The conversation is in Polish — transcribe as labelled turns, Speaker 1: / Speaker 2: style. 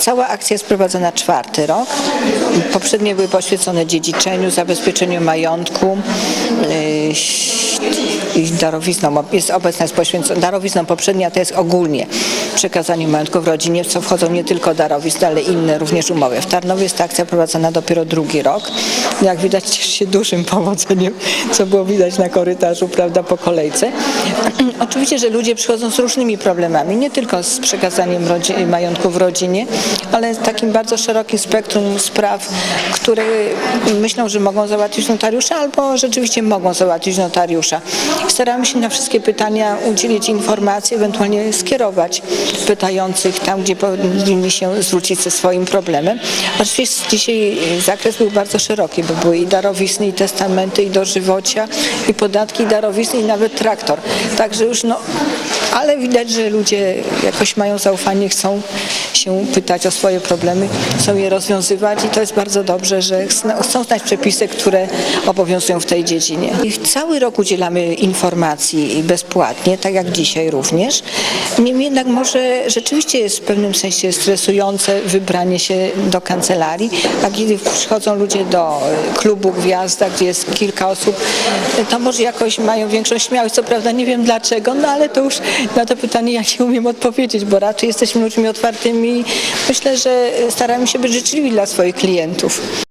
Speaker 1: Cała akcja jest prowadzona czwarty rok. Poprzednie były poświęcone dziedziczeniu, zabezpieczeniu majątku yy, i darowiznom. Jest obecna jest poświęcona darowizną poprzednia to jest ogólnie przekazaniu majątku w rodzinie, co wchodzą nie tylko darowizny, ale inne również umowy. W Tarnowie jest ta akcja prowadzona dopiero drugi rok. Jak widać cieszy się dużym powodzeniem, co było widać na korytarzu, prawda, po kolejce. Oczywiście, że ludzie przychodzą z różnymi problemami, nie tylko z przekazaniem majątku w rodzinie, ale z takim bardzo szerokim spektrum spraw, które myślą, że mogą załatwić notariusza albo rzeczywiście mogą załatwić notariusza. Staramy się na wszystkie pytania udzielić informacji, ewentualnie skierować pytających tam, gdzie powinni się zwrócić ze swoim problemem. Oczywiście dzisiaj zakres był bardzo szeroki, bo były i darowizny, i testamenty, i dożywocia, i podatki, i darowizny, i nawet traktor. Także już no, ale widać, że ludzie jakoś mają zaufanie, chcą się pytać o swoje problemy, chcą je rozwiązywać i to jest bardzo dobrze, że zna- chcą znać przepisy, które obowiązują w tej dziedzinie. I cały rok udzielamy informacji bezpłatnie, tak jak dzisiaj również. Niemniej jednak może rzeczywiście jest w pewnym sensie stresujące wybranie się do kancelarii, a kiedy przychodzą ludzie do e, klubu Gwiazda, gdzie jest kilka osób, to może jakoś mają większą śmiałość. Co prawda nie wiem dlaczego, no ale to już na to pytanie ja nie umiem odpowiedzieć, bo raczej jesteśmy ludźmi otwartymi i myślę, że staramy się być życzliwi dla swoich klientów.